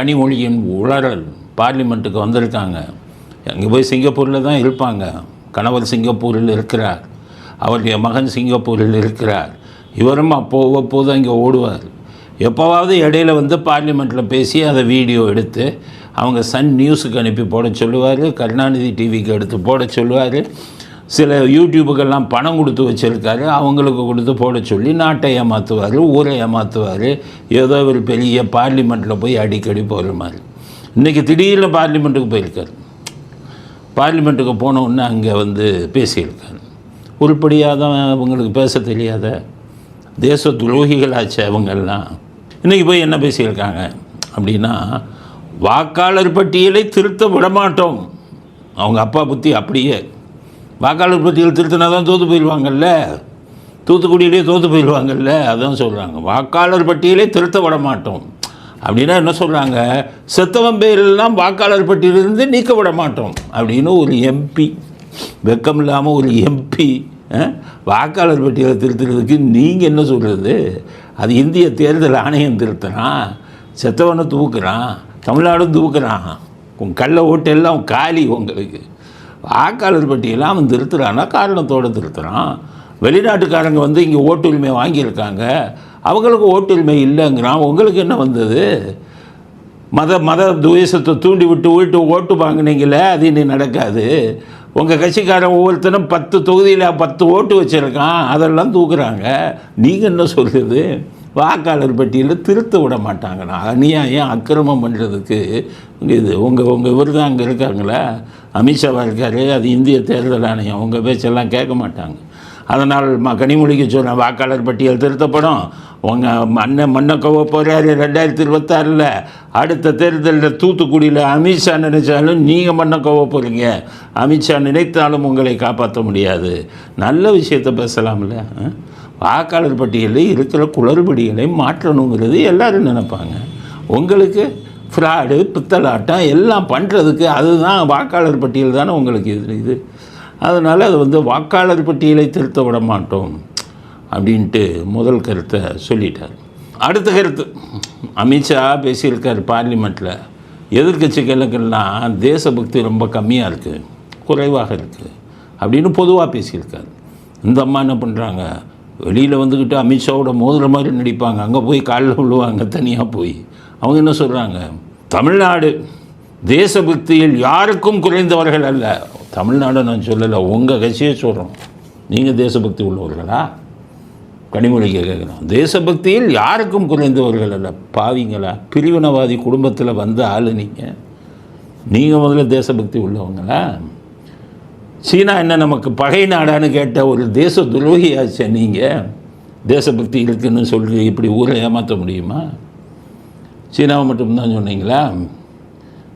கனிமொழியின் உளறல் பார்லிமெண்ட்டுக்கு வந்திருக்காங்க. அங்கே போய் சிங்கப்பூரில் தான் இருப்பாங்க. கணவர் சிங்கப்பூரில் இருக்கிறார். அவருடைய மகன் சிங்கப்பூரில் இருக்கிறார். இவரும் அப்போ அவ்வப்போது இங்கே ஓடுவார். எப்போவாவது இடையில வந்து பார்லிமெண்ட்டில் பேசி அதை வீடியோ எடுத்து அவங்க சன் நியூஸுக்கு அனுப்பி போட சொல்லுவார். கருணாநிதி டிவிக்கு எடுத்து போட சொல்லுவார். சில யூடியூபுக்கெல்லாம் பணம் கொடுத்து வச்சுருக்காரு அவங்களுக்கு கொடுத்து போட சொல்லி நாட்டை ஏமாற்றுவார் ஊரை ஏமாற்றுவார் ஏதோ ஒரு பெரிய பார்லிமெண்ட்டில் போய் அடிக்கடி போகிற மாதிரி இன்றைக்கி திடீர்னு பார்லிமெண்ட்டுக்கு போயிருக்காரு. பார்லிமெண்ட்டுக்கு போன உடனே அங்கே வந்து பேசியிருக்காரு. உருப்படியாக தான் அவங்களுக்கு பேச தெரியாத தேச துரோகிகளாச்சு அவங்கெல்லாம். இன்றைக்கி போய் என்ன பேசியிருக்காங்க அப்படின்னா வாக்காளர் பட்டியலை திருத்த விடமாட்டோம். அவங்க அப்பா புத்தி அப்படியே வாக்காளர் பட்டியல் திருத்தினா தான் தோற்று போயிடுவாங்கல்ல? தூத்துக்குடியிலே தோற்று போயிடுவாங்கல்ல? அதான் சொல்கிறாங்க வாக்காளர் பட்டியலே திருத்த விட மாட்டோம் அப்படின்னா என்ன சொல்கிறாங்க செத்தவன் பேரெல்லாம் வாக்காளர் பட்டியலிருந்து நீக்க விட மாட்டோம் அப்படின்னு ஒரு எம்பி வெக்கம் இல்லாமல் ஒரு எம்பி வாக்காளர் பட்டியலை திருத்துறதுக்கு நீங்கள் என்ன சொல்கிறது அது இந்திய தேர்தல் ஆணையம் திருத்தினான் செத்தவனை தூக்குறான் தமிழ்நாடும் தூக்குறான். உன் கள்ள ஓட்டு எல்லாம் காலி உங்களுக்கு. வாக்காளர் பட்டியலாம் அவன் திருத்துறான்னா காரணத்தோடு திருத்துறான். வெளிநாட்டுக்காரங்க வந்து இங்கே ஓட்டுரிமை வாங்கியிருக்காங்க. அவங்களுக்கு ஓட்டுரிமை இல்லைங்கிறான். உங்களுக்கு என்ன வந்தது? மத மத துவேஷத்தை தூண்டி விட்டு வீட்டு ஓட்டு வாங்கினீங்களே அது இனி நடக்காது. உங்கள் கட்சிக்காரன் ஒவ்வொருத்தரும் பத்து தொகுதியில் பத்து ஓட்டு வச்சுருக்கான். அதெல்லாம் தூக்குறாங்க. நீங்கள் என்ன சொல்கிறது வாக்காளர் பட்டியலில் திருத்த விட மாட்டாங்கண்ணா அநியாயம் அக்கிரமம் பண்ணுறதுக்கு இது உங்கள் உங்கள் இவர் தான் அங்கே இருக்காங்களா அமித்ஷாவாக இருக்கார் அது இந்திய தேர்தல் ஆணையம். உங்கள் பேச்செல்லாம் கேட்க மாட்டாங்க. அதனால் ம கனிமொழிக்கு சொன்ன வாக்காளர் பட்டியல் திருத்தப்படும். உங்கள் அண்ணன் மண்ணக்கவ போகிறாரு ரெண்டாயிரத்தி இருபத்தாறில். அடுத்த தேர்தலில் தூத்துக்குடியில் அமித்ஷா நினைச்சாலும் நீங்கள் மண்ணக்கவ போகிறீங்க அமித்ஷா நினைத்தாலும் உங்களை காப்பாற்ற முடியாது. நல்ல விஷயத்தை பேசலாம்ல ஆ? வாக்காளர் பட்டியலில் இருக்கிற குளறுபடிகளை மாற்றணுங்கிறது எல்லாரும் நினைப்பாங்க. உங்களுக்கு ஃப்ராடு பித்தலாட்டம் எல்லாம் பண்ணுறதுக்கு அதுதான் வாக்காளர் பட்டியல் தானே உங்களுக்கு இது இது. அதனால் அது வந்து வாக்காளர் பட்டியலை திருத்த விட மாட்டோம் அப்படின்ட்டு முதல் கருத்தை சொல்லிட்டார். அடுத்த கருத்து அமித்ஷா பேசியிருக்கார் பார்லிமெண்ட்டில் எதிர்கட்சிகளுக்கெல்லாம் தேசபக்தி ரொம்ப கம்மியாக இருக்குது குறைவாக இருக்குது அப்படின்னு பொதுவாக பேசியிருக்கார். இந்த அம்மா என்ன பண்ணுறாங்க வெளியில் வந்துக்கிட்டு அமித்ஷாவோட மோதுற மாதிரி நடிப்பாங்க. அங்கே போய் காலில் விழுவாங்க தனியாக போய். அவங்க என்ன சொல்கிறாங்க தமிழ்நாடு தேசபக்தியில் யாருக்கும் குறைந்தவர்கள் அல்ல. தமிழ்நாடு நான் சொல்லலை உங்கள் கட்சியை சொல்கிறோம் நீங்கள் தேசபக்தி உள்ளவர்களா? கனிமொழிக்கு கேட்குறோம் தேசபக்தியில் யாருக்கும் குறைந்தவர்கள் அல்ல. பாவிங்களா? பிரிவினவாதி குடும்பத்தில் வந்த ஆள் நீங்கள் நீங்கள் முதல்ல தேசபக்தி உள்ளவங்களா? சீனா என்ன நமக்கு பகை நாடான்னு கேட்ட ஒரு தேச துரோகியாச்சே நீங்கள் தேசபக்தி இருக்குன்னு சொல்லி இப்படி ஊரை ஏமாற்ற முடியுமா? சீனாவை மட்டும்தான் சொன்னீங்களா?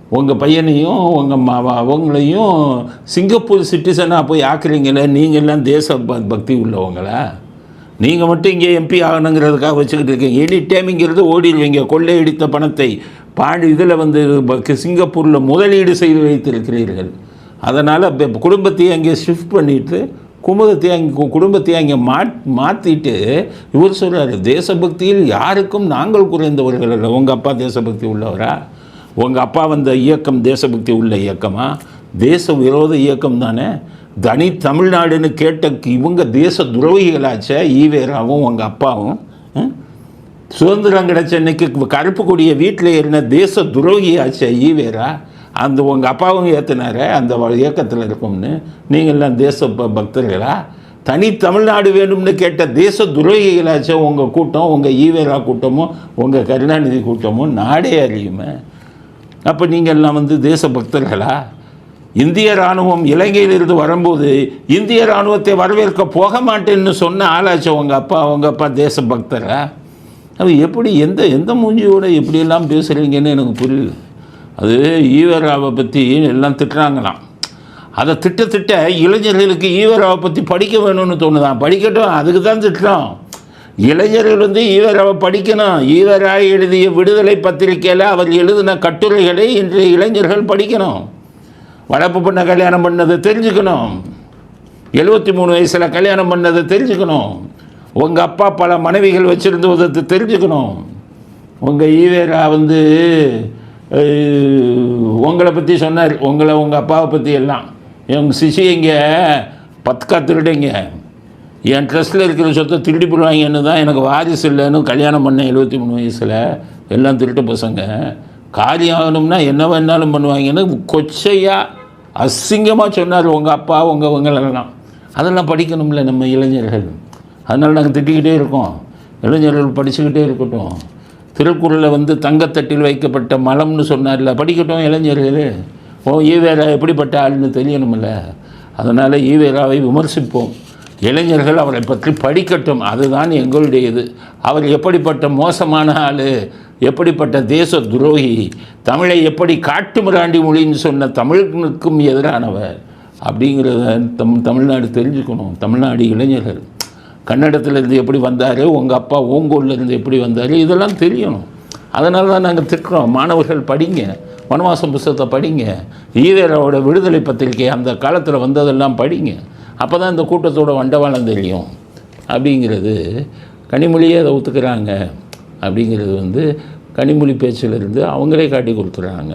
உங்கள் பையனையும் உங்கள் அவங்களையும் சிங்கப்பூர் சிட்டிசனாக போய் ஆக்குறீங்களே நீங்கள்லாம் தேச பக்தி உள்ளவங்களா? நீங்கள் மட்டும் இங்கே எம்பி ஆகணுங்கிறதுக்காக வச்சுக்கிட்டு இருக்கீங்க. எனி டைமிங்கிறது ஓடிடுவீங்க. கொள்ளையடித்த பணத்தை பாண்டி இதில் வந்து ப- சிங்கப்பூரில் முதலீடு செய்து வைத்திருக்கிறீர்கள். அதனால் இப்போ குடும்பத்தையே அங்கே ஷிஃப்ட் பண்ணிவிட்டு குமுதத்தை அங்கே குடும்பத்தை அங்கே மாட் மாற்றிட்டு இவர் சொல்கிறாரு தேசபக்தியில் யாருக்கும் நாங்கள் குறைந்தவர்கள் அல்ல. உங்கள் அப்பா தேசபக்தி உள்ளவரா? உங்கள் அப்பா வந்த இயக்கம் தேசபக்தி உள்ள இயக்கமா? தேச விரோத இயக்கம் தானே? தனி தமிழ்நாடுன்னு கேட்ட இவங்க தேச துரோகிகளாச்சே ஈவேராவும் உங்கள் அப்பாவும் சுதந்திரம் கிடைச்ச இன்னைக்கு கருப்பு கொடிய வீட்டில் ஏறின தேச துரோகியாச்சே ஈவேரா? அந்த உங்கள் அப்பாவும் ஏற்றினாரே அந்த வ- இயக்கத்தில் இருக்கும்னு. நீங்கள்லாம் தேச ப- பக்தர்களா? தனி தமிழ்நாடு வேணும்னு கேட்ட தேச துரோகிகளாச்சும் உங்கள் கூட்டம் உங்கள் ஈவேரா கூட்டமும் உங்கள் கருணாநிதி கூட்டமும் நாடே அறியுமே. அப்போ நீங்கள் எல்லாம் வந்து தேச பக்தர்களா? இந்திய இராணுவம் இலங்கையிலிருந்து வரும்போது இந்திய இராணுவத்தை வரவேற்க போக மாட்டேன்னு சொன்ன ஆளாச்சு உங்கள் அப்பா உங்கள் அப்பா தேச பக்தரா? அது எப்படி எந்த எந்த மூஞ்சியோட எப்படியெல்லாம் பேசுகிறீங்கன்னு எனக்கு புரியல. அது ஈவராவை பற்றி எல்லாம் திட்டுறாங்களாம். அதை திட்ட திட்ட இளைஞர்களுக்கு ஈவராவை பற்றி படிக்க வேணும்னு தோணுதான். படிக்கட்டும் அதுக்கு தான் திட்டுறோம். இளைஞர்கள் வந்து ஈவராவை படிக்கணும். ஈவராய் எழுதிய விடுதலை பத்திரிக்கையில் அவர் எழுதின கட்டுரைகளை இன்றைய இளைஞர்கள் படிக்கணும். வளர்ப்பு பண்ண கல்யாணம் பண்ணதை தெரிஞ்சுக்கணும். எழுபத்தி மூணு வயசில் கல்யாணம் பண்ணதை தெரிஞ்சுக்கணும். உங்கள் அப்பா பல மனைவிகள் வச்சுருந்ததை தெரிஞ்சுக்கணும். உங்கள் ஈவேரா வந்து உங்களை பற்றி சொன்னார். உங்களை உங்கள் அப்பாவை பற்றி எல்லாம். எங்கள் சிசி இங்கே பத்துக்கா திருடைங்க. என் ட்ரெஸ்ட்டில் இருக்கிற சொத்தை திருடி போடுவாங்கன்னு தான் எனக்கு வாரிசு இல்லைன்னு கல்யாணம் பண்ணேன் எழுபத்தி மூணு வயசில். எல்லாம் திருட்டு பசங்க. காரியம் ஆகணும்னா என்ன வேணாலும் பண்ணுவாங்கன்னு கொச்சையாக அசிங்கமாக சொன்னார் உங்கள் அப்பா உங்கள் உங்களெல்லாம் அதெல்லாம் படிக்கணும்ல நம்ம இளைஞர்கள். அதனால் நாங்கள் திட்டிக்கிட்டே இருக்கோம். இளைஞர்கள் படிச்சுக்கிட்டே இருக்கட்டும். திருக்குறளில் வந்து தங்கத்தட்டில் வைக்கப்பட்ட மலம்னு சொன்னார்ல. படிக்கட்டும் இளைஞர்கள். ஓ ஈவேரா எப்படிப்பட்ட ஆள்னு தெரியணும்ல அதனால் ஈவேராவை விமர்சிப்போம். இளைஞர்கள் அவரை பற்றி படிக்கட்டும். அதுதான் எங்களுடைய இது அவர் எப்படிப்பட்ட மோசமான ஆள் எப்படிப்பட்ட தேச துரோகி தமிழை எப்படி காட்டு மிராண்டி மொழின்னு சொன்ன தமிழுக்கும் எதிரானவர். அப்படிங்கிறத தம் தமிழ்நாடு தெரிஞ்சுக்கணும். தமிழ்நாடு இளைஞர்கள். கன்னடத்துலேருந்து எப்படி வந்தார் உங்கள் அப்பா ஓங்கோல்லேருந்து எப்படி வந்தார் இதெல்லாம் தெரியணும். அதனால தான் நாங்கள் திட்டுறோம். மாணவர்கள் படிங்க வனவாசம் புஸ்தகத்தை படிங்க ஈவேராவோட விடுதலை பத்திரிக்கை அந்த காலத்தில் வந்ததெல்லாம் படிங்க. அப்போ தான் இந்த கூட்டத்தோட வண்டவாளம் தெரியும். அப்படிங்கிறது கனிமொழியே அதை ஒத்துக்கிறாங்க. அப்படிங்கிறது வந்து கனிமொழி பேச்சிலிருந்து அவங்களே காட்டி கொடுத்துட்றாங்க.